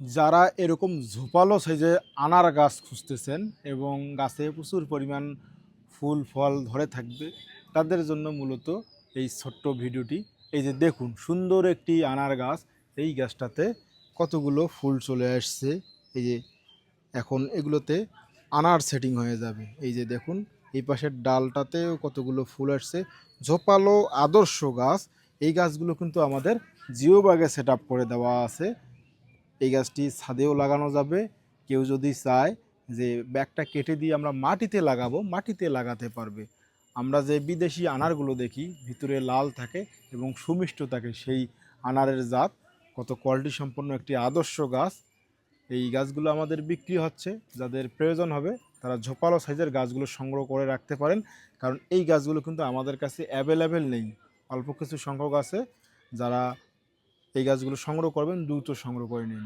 যারা এরকম ঝোপালো সাইজে আনার গাছ খুঁজতেছেন এবং গাছে প্রচুর পরিমাণ ফুল, ফল ধরে থাকবে, তাদের জন্য মূলত এই ছোট্ট ভিডিওটি। এই যে দেখুন, সুন্দর একটি আনার গাছ। এই গাছটাতে কতগুলো ফুল চলে আসছে। এই যে এখন এগুলোতে আনার সেটিং হয়ে যাবে। এই যে দেখুন, এই পাশের ডালটাতেও কতগুলো ফুল আসছে। ঝোপালো আদর্শ গাছ। এই গাছগুলো কিন্তু আমাদের জিও বাগে সেট করে দেওয়া আছে। এই গাছটি ছাদেও লাগানো যাবে। কেউ যদি চায় যে ব্যাগটা কেটে দিয়ে আমরা মাটিতে লাগাবো, মাটিতে লাগাতে পারবে। আমরা যে বিদেশি আনারগুলো দেখি, ভিতরে লাল থাকে এবং সুমিষ্ট থাকে সেই আনারের জাত। কত কোয়ালিটি সম্পন্ন একটি আদর্শ গাছ। এই গাছগুলো আমাদের বিক্রি হচ্ছে। যাদের প্রয়োজন হবে, তারা ঝোপালো সাইজের গাছগুলো সংগ্রহ করে রাখতে পারেন। কারণ এই গাছগুলো কিন্তু আমাদের কাছে অ্যাভেলেবেল নেই। অল্প কিছু সংখ্যক আছে। যারা এই গাছগুলো সংগ্রহ করবেন দ্রুত সংগ্রহ করে নিন।